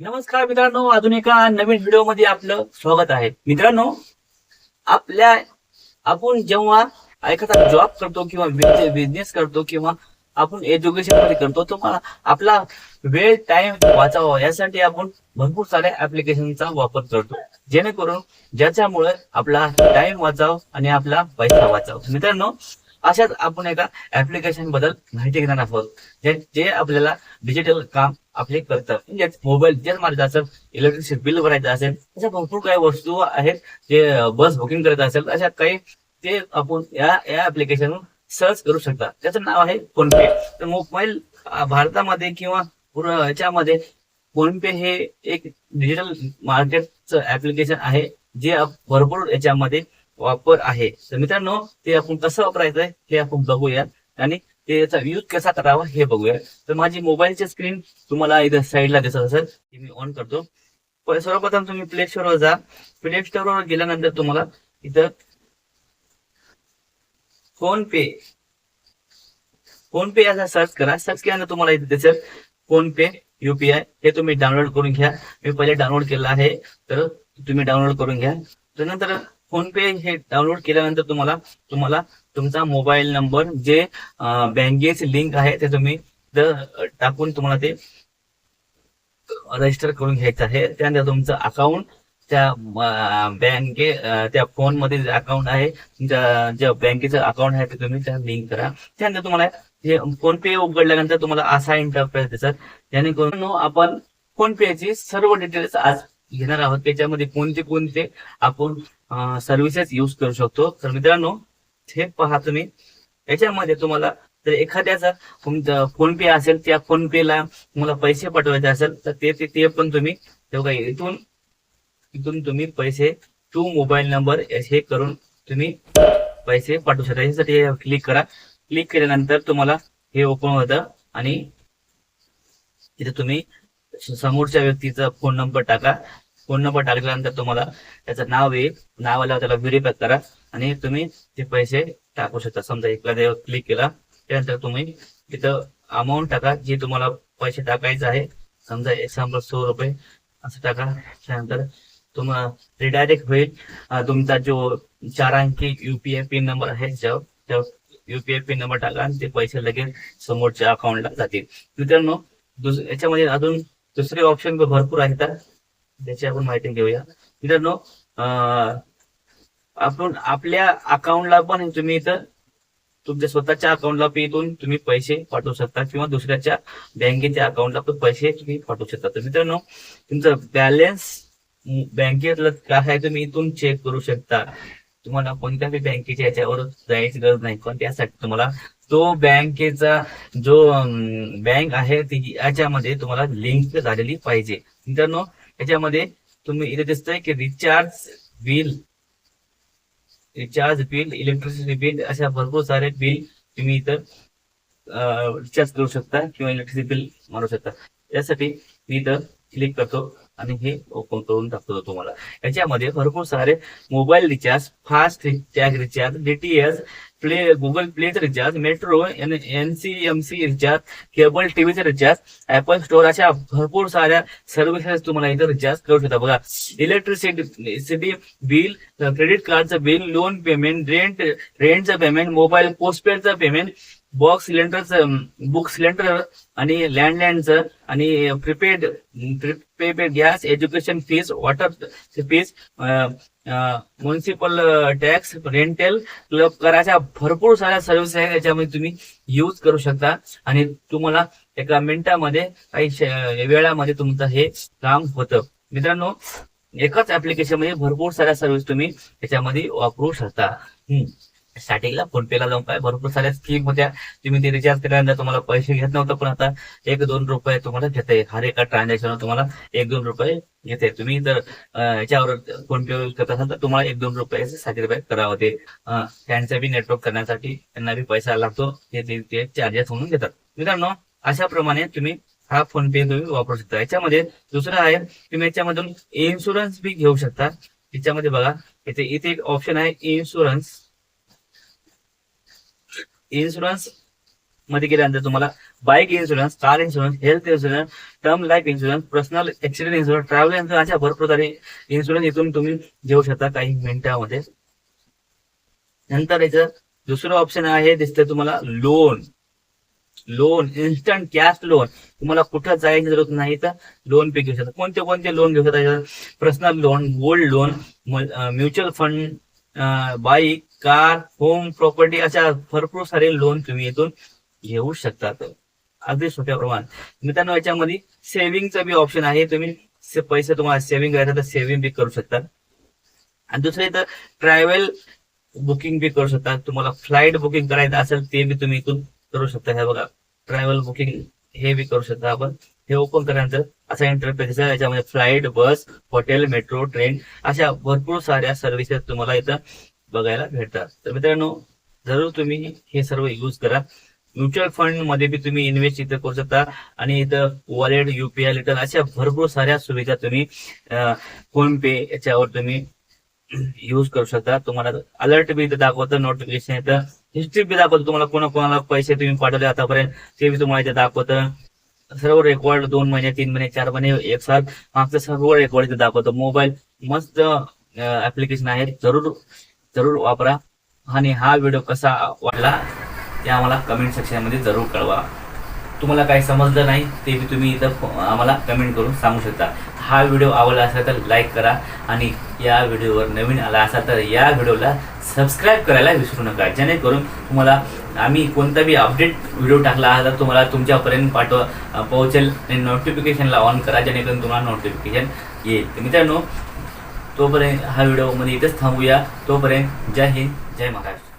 नमस्कार मित्रांनो अजून एका नवीन व्हिडिओमध्ये आपलं स्वागत आहे. मित्रांनो आपल्या आपण जेव्हा एखादा जॉब करतो किंवा बिझनेस करतो किंवा आपण एज्युकेशनमध्ये करतो तर आपला वेळ टाइम वाचावा. यासाठी आपण भरपूर साऱ्या ऍप्लिकेशनचा वापर करतो. जेणेकरून ज्याच्यामुळे आपला टाइम वाचाव आणि आपला पैसा वाचाव. मित्रांनो अशाच आपण एका ऍप्लिकेशनबद्दल माहिती घेणार आहोत. जे आपल्याला डिजिटल काम आपले करतात. म्हणजे मोबाईल जे मारायचं असेल इलेक्ट्रिसिटी बिल भरायचं असेल अशा भरपूर काही वस्तू आहेत जे बस बुकिंग करायचं असेल अशा काही ते आपण या या ऍप्लिकेशन सर्च करू शकता. त्याचं नाव आहे फोनपे तर मोबाईल भारतामध्ये किंवा पूर्ण याच्यामध्ये फोनपे हे एक डिजिटल मार्केटचं ऍप्लिकेशन आहे जे भरपूर याच्यामध्ये वापर आहे. तर मित्रांनो ते आपण कसं वापरायचं हे आपण बघूया आणि ते याचा यूज कसा करावा हे बघूया. तर माझी मोबाईलची स्क्रीन तुम्हाला इथं साईडला दिसत असेल ती मी ऑन करतो. पण सर्वप्रथम तुम्ही प्ले स्टोरवर जा. प्ले स्टोरवर गेल्यानंतर तुम्हाला इथं फोन पे फोन पे याचा सर्च करा. सर्च केल्यानंतर तुम्हाला इथे दिसेल फोन पे युपीआय हे तुम्ही डाउनलोड करून घ्या. मी पहिले डाउनलोड केलं आहे तर तुम्ही डाउनलोड करून घ्या. त्यानंतर फोन पे हे डाउनलोड केल्यानंतर तुम्हाला तुम्हाला तुमचा मोबाईल नंबर जे बँकेचे लिंक आहे ते तुम्ही टाकून तुम्हाला ते रजिस्टर करून घ्यायचं आहे. त्यानंतर तुमचं अकाउंट त्या बँके त्या फोनमध्ये अकाउंट आहे तुमच्या ज्या बँकेचं अकाउंट आहे ते तुम्ही त्या लिंक करा. त्यानंतर तुम्हाला हे फोन पे उघडल्यानंतर तुम्हाला असा इंटरफेस दिसत जेणेकरून आपण फोन पेची सर्व डिटेल्स आज घेणार आहोत. त्याच्यामध्ये कोणते कोणते आपण सर्व्हिसेस यूज करू शकतो. तर मित्रांनो हे पहा तुम्ही. याच्यामध्ये तुम्हाला जर एखाद्याचा फोन पे असेल त्या फोन पे ला तुम्हाला पैसे पाठवायचे असेल तर ते ते- ते पण तुम्ही तेव्हा इथून इथून तुम्ही पैसे टू मोबाईल नंबर हे करून तुम्ही पैसे पाठवू शकता. यासाठी क्लिक करा. क्लिक केल्यानंतर तुम्हाला हे ओपन होतं आणि इथे तुम्ही समोरच्या व्यक्तीचा फोन नंबर टाका. फोन नंबर टाकल्यानंतर तुम्हाला त्याचं नाव येईल नाव आल्यावर त्याला व्हेरीफाय करा आणि तुम्ही ते पैसे टाकू शकता. समजा एखाद्या क्लिक केला त्यानंतर तुम्ही तिथं अमाऊंट टाका जे तुम्हाला पैसे टाकायचे आहे. समजा एक्झाम्पल सो रुपये असं टाका. त्यानंतर तुम्हाला रिडायरेक्ट होईल. तुमचा जो चार अंकी युपीआय पिन नंबर आहे त्या युपीआय पिन नंबर टाका आणि ते पैसे लगेच समोरच्या अकाउंटला जातील. मित्रांनो दुस याच्यामध्ये अजून दुसरे ऑप्शन भरपूर आहेत. त्याची आपण माहिती घेऊया. मित्रांनो आपण आपल्या अकाउंटला पण तुम्ही इथं तुमच्या स्वतःच्या अकाउंटला इथून तुम्ही पैसे पाठवू शकता किंवा दुसऱ्याच्या बँकेच्या अकाउंटला पण पैसे तुम्ही पाठवू शकता. तर मित्रांनो तुमचं बॅलन्स बँकेतलं काय आहे तुम्ही इथून चेक करू शकता. तुम्हाला कोणत्याही बँकेच्या याच्यावर जायची गरज नाही पण त्यासाठी तुम्हाला तो बँकेचा जो बँक आहे ती याच्यामध्ये तुम्हाला लिंक झालेली पाहिजे. मित्रांनो याच्यामध्ये तुम्ही इथे दिसतंय की recharge bill recharge bill electricity bill अशा भरपूर सारे बिल तुम्ही इथं रिचार्ज करू शकता किंवा इलेक्ट्रिसिटी बिल मारू शकता. यासाठी मी इथं क्लिक करतो आणि हे ओपन करून टाकतो तुम्हाला. याच्यामध्ये भरपूर सारे mobile recharge fast tag recharge DTS play Google प्लेचं recharge metro N C M C recharge cable टीव्हीचं recharge Apple store अशा भरपूर साऱ्या सर्व्हिसेस तुम्हाला इथं रिचार्ज करू शकता. बघा इलेक्ट्रिसिटी बिल क्रेडिट कार्डचं बिल लोन पेमेंट रेंट रेंटचं पेमेंट मोबाईल पोस्टपेडचं पेमेंट बॉक्स सिलेंडरचं बुक सिलेंडर आणि लँडलाईनचं आणि prepaid prepaid gas education fees water fees municipal tax rental club करायच्या भरपूर साऱ्या सर्व्हिस आहेत याच्यामध्ये तुम्ही यूज करू शकता. आणि तुम्हाला एका मिनिटामध्ये काही वेळामध्ये तुमचं हे काम होतं. मित्रांनो एकाच ऍप्लिकेशनमध्ये भरपूर साऱ्या सर्व्हिस तुम्ही त्याच्यामध्ये वापरू शकता. हम्म. स्टार्टिंगला फोन पेला जाऊन काय भरपूर साऱ्या स्कीम होत्या. तुम्ही ते रिचार्ज केल्यानंतर तुम्हाला पैसे घेत नव्हतं पण आता एक दोन रुपये तुम्हाला घेते हर एका ट्रान्झॅक्शन तुम्हाला एक दोन रुपये घेते तुम्ही जर याच्यावर फोन पे करत असाल तर तुम्हाला एक दोन रुपये साठी रुपये करावं ते अं, त्यांचा बी नेटवर्क करण्यासाठी त्यांना बी पैसा लागतो. ते ते- चार्जेस म्हणून घेतात मित्रांनो अशाप्रमाणे तुम्ही हा फोन पे तुम्ही वापरू शकता. याच्यामध्ये दुसरं आहे तुम्ही याच्यामधून इन्शुरन्स बी घेऊ शकता. याच्यामध्ये बघा इथे इथे एक ऑप्शन आहे इन्शुरन्स इन्शुरन्समध्ये गेल्यानंतर तुम्हाला bike insurance car insurance health insurance term life insurance personal accident insurance travel insurance अशा भरपूर सारे इन्शुरन्स इथून तुम्ही घेऊ शकता काही मिनिटामध्ये. नंतर याचं दुसरं ऑप्शन आहे दिसतंय तुम्हाला loan loan instant cash loan तुम्हाला कुठं जायची जरूरत नाही तर लोन पे घेऊ शकता. कोणते कोणते लोन घेऊ शकता? Personal loan gold loan mutual fund bike car home property अशा भरपूर सारे लोन तुम्ही इथून घेऊ शकतात. अगदी सोप्या प्रमाणात मित्रांनो याच्यामध्ये सेव्हिंगचं बी ऑप्शन आहे. तुम्ही से- पैसे तुम्हाला सेव्हिंग करायचं तर सेव्हिंग बी करू शकता आणि दुसरं इथं ट्रॅव्हल बुकिंग बी करू शकता तुम्हाला फ्लाईट बुकिंग करायचं असेल ते बी तुम्ही इथून करू शकता. हे बघा ट्रॅव्हल बुकिंग हे बी करू शकता आपण. हे ओपन केल्यानंतर असा इंटरफेस आहे याच्यामध्ये flight bus hotel metro train अशा भरपूर साऱ्या सर्व्हिसेस तुम्हाला इथं बघायला भेटतात. तर मित्रांनो जरूर तुम्ही हे सर्व यूज करा. म्युच्युअल फंडमध्ये बी तुम्ही इन्व्हेस्ट इथं करू शकता. आणि इथं वॉलेट युपीआय लिटर अशा भरपूर साऱ्या सुविधा तुम्ही फोन पे याच्यावर तुम्ही यूज करू शकता. तुम्हाला अलर्ट बी इथं दाखवतं नोटिफिकेशन येतं. हिस्ट्री बी दाखवतं. तुम्हाला कोणा कोणाला पैसे तुम्ही पाठवले आतापर्यंत ते बी तुम्हाला इथे दाखवतं. सर्व रेकॉर्ड दोन महिने तीन महिने चार महिने एक साथ मागचं सर्व रेकॉर्ड इथे दाखवतो. मोबाईल मस्त ऍप्लिकेशन आहे जरूर जरूर वापरा. आणि हा व्हिडिओ कसा वाटला ते आम्हाला कमेंट सेक्शनमध्ये जरूर कळवा. तुम्हाला काही समजलं नाही ते बी तुम्ही इथं आम्हाला कमेंट करून सांगू शकता. हा व्हिडिओ आवडला असेल तर लाईक करा. आणि या व्हिडिओवर नवीन आला असाल तर या व्हिडिओला सबस्क्राईब करायला विसरू नका. जेणेकरून तुम्हाला आम्ही कोणता बी अपडेट व्हिडिओ टाकला तर तुम्हाला तुमच्यापर्यंत पाठव पोहोचेल. आणि नोटिफिकेशनला ऑन करा जेणेकरून तुम्हाला नोटिफिकेशन येईल. तर मित्रांनो तोपर्यंत हा व्हिडिओमध्ये इथेच थांबूया. तोपर्यंत जय हिंद जय महाराष्ट्र.